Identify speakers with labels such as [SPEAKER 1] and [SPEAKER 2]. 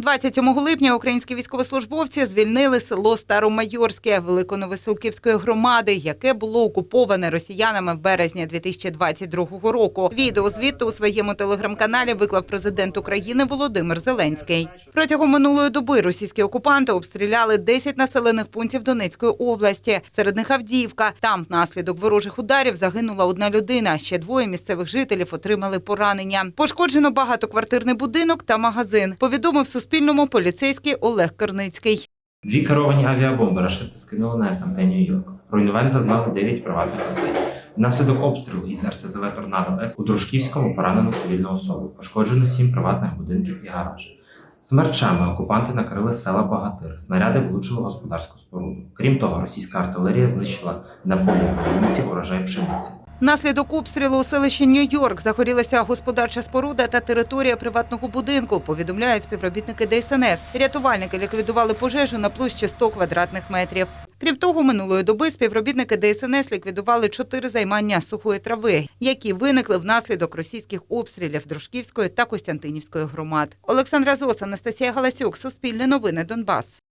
[SPEAKER 1] 27 липня українські військовослужбовці звільнили село Старомайорське Великоновосилківської громади, яке було окуповане росіянами в березні 2022 року. Відео звідти у своєму телеграм-каналі виклав президент України Володимир Зеленський. Протягом минулої доби російські окупанти обстріляли 10 населених пунктів Донецької області. Серед них Авдіївка. Там внаслідок ворожих ударів загинула одна людина. Ще двоє місцевих жителів отримали поранення. Пошкоджено багатоквартирний будинок та магазин. Повідомив Суспільному поліцейський Олег Керницький.
[SPEAKER 2] Дві керовані авіабомби рашисти скинули на СМТ Нью-Йорк. Руйнувань зазнали 9 приватних осель. Внаслідок обстрілу із РСЗВ Торнадо С у Дружківському поранено цивільну особу. Пошкоджено 7 приватних будинків і гараж. Смерчами окупанти накрили села Багатир. Снаряди влучили господарську споруду. Крім того, російська артилерія знищила на полі українців урожай пшениці.
[SPEAKER 1] Внаслідок обстрілу у селищі Нью-Йорк загорілася господарча споруда та територія приватного будинку. Повідомляють співробітники ДСНС. Рятувальники ліквідували пожежу на площі 100 квадратних метрів. Крім того, минулої доби співробітники ДСНС ліквідували чотири займання сухої трави, які виникли внаслідок російських обстрілів Дружківської та Костянтинівської громад. Олександра Зос, Анастасія Галасюк, Суспільне новини Донбас.